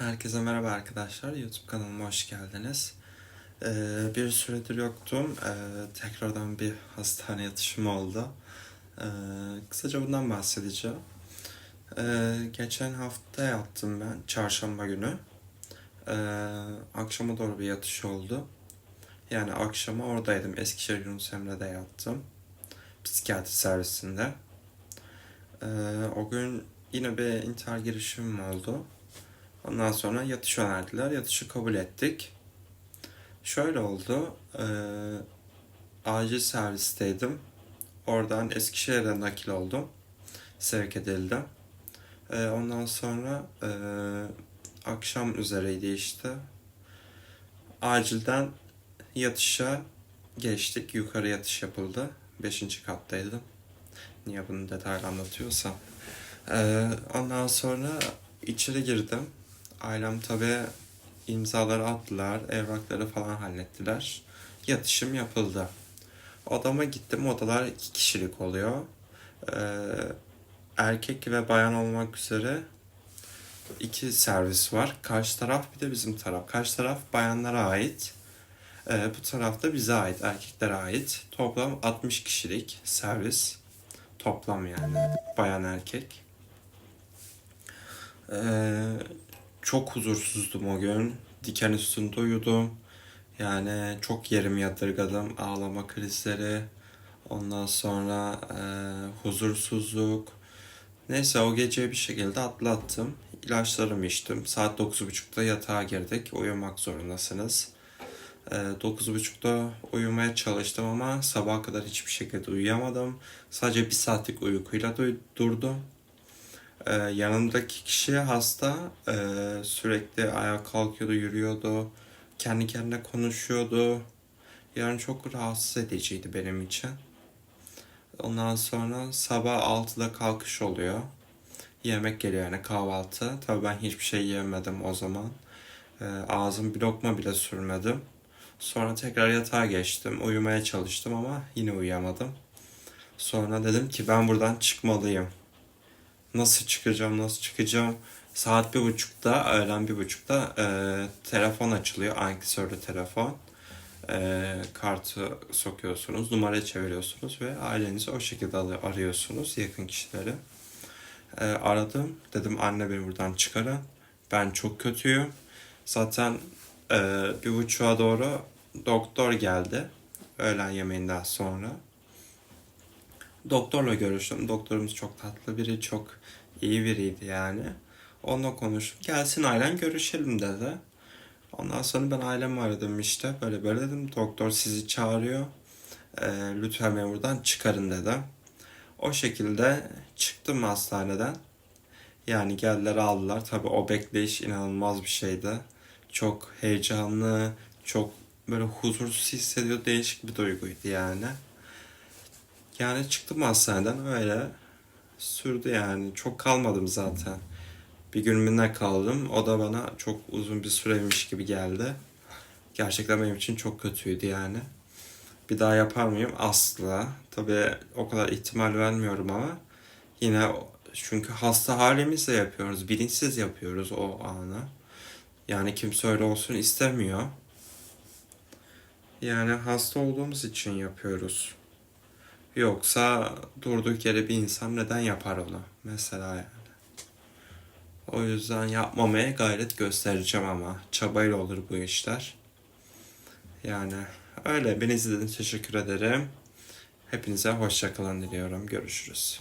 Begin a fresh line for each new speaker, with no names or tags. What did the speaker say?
Herkese merhaba arkadaşlar. YouTube kanalıma hoş geldiniz. Ee, bir süredir yoktum. Ee, tekrardan bir hastane yatışım oldu. Ee, kısaca bundan bahsedeceğim. Ee, geçen hafta yattım ben. Çarşamba günü. Ee, akşama doğru bir yatış oldu. Yani akşama oradaydım. Eskişehir Yunus Emre'de yattım. Psikiyatri servisinde. Ee, o gün yine bir intihar girişimim oldu. Ondan sonra yatış önerdiler. Yatışı kabul ettik. Şöyle oldu. E, acil servisteydim. Oradan Eskişehir'e nakil oldum. Sevk edildim. E, ondan sonra e, akşam üzereydi işte. Acilden yatışa geçtik. Yukarı yatış yapıldı. Beşinci kattaydım. Niye bunu detaylı anlatıyorsam. E, ondan sonra içeri girdim. Ailem tabi imzaları attılar, evrakları falan hallettiler. Yatışım yapıldı. Odama gittim, odalar iki kişilik oluyor. Ee, erkek ve bayan olmak üzere iki servis var. Karşı taraf bir de bizim taraf. Karşı taraf bayanlara ait. Ee, bu taraf da bize ait, erkeklere ait. Toplam 60 kişilik servis. Toplam yani bayan erkek. Ee, çok huzursuzdum o gün. Diken üstünde uyudum. Yani çok yerimi yadırgadım. Ağlama krizleri. Ondan sonra e, huzursuzluk. Neyse o geceyi bir şekilde atlattım. İlaçlarımı içtim. Saat 9.30'da yatağa girdik. Uyumak zorundasınız. E, 9.30'da uyumaya çalıştım ama sabaha kadar hiçbir şekilde uyuyamadım. Sadece bir saatlik uykuyla du- durdum. Ee, yanımdaki kişi hasta. Ee, sürekli ayağa kalkıyordu, yürüyordu. Kendi kendine konuşuyordu. Yani çok rahatsız ediciydi benim için. Ondan sonra sabah 6'da kalkış oluyor. Yemek geliyor yani kahvaltı. Tabii ben hiçbir şey yemedim o zaman. Ee, ağzım bir lokma bile sürmedim. Sonra tekrar yatağa geçtim. Uyumaya çalıştım ama yine uyuyamadım. Sonra dedim ki ben buradan çıkmalıyım. Nasıl çıkacağım, nasıl çıkacağım? Saat bir buçukta, öğlen bir buçukta e, telefon açılıyor. Ankesörlü telefon. E, kartı sokuyorsunuz, numara çeviriyorsunuz ve ailenizi o şekilde alıyor- arıyorsunuz, yakın kişileri. E, aradım, dedim anne beni buradan çıkarın. Ben çok kötüyüm. Zaten e, bir buçuğa doğru doktor geldi. Öğlen yemeğinden sonra. Doktorla görüştüm. Doktorumuz çok tatlı biri, çok iyi biriydi yani. Onunla konuştum. Gelsin ailen görüşelim dedi. Ondan sonra ben ailemi aradım işte. Böyle böyle dedim. Doktor sizi çağırıyor. Ee, lütfen beni buradan çıkarın dedi. O şekilde çıktım hastaneden. Yani geldiler aldılar. Tabii o bekleyiş inanılmaz bir şeydi. Çok heyecanlı, çok böyle huzursuz hissediyor. Değişik bir duyguydu yani. Yani çıktım hastaneden öyle sürdü yani. Çok kalmadım zaten. Bir gün mü ne kaldım. O da bana çok uzun bir süreymiş gibi geldi. Gerçekten benim için çok kötüydü yani. Bir daha yapar mıyım? Asla. Tabii o kadar ihtimal vermiyorum ama yine çünkü hasta halimizle yapıyoruz. Bilinçsiz yapıyoruz o anı. Yani kimse öyle olsun istemiyor. Yani hasta olduğumuz için yapıyoruz. Yoksa durduk yere bir insan neden yapar onu? Mesela yani. O yüzden yapmamaya gayret göstereceğim ama. Çabayla olur bu işler. Yani öyle. Beni izlediğiniz teşekkür ederim. Hepinize hoşça kalın diliyorum. Görüşürüz.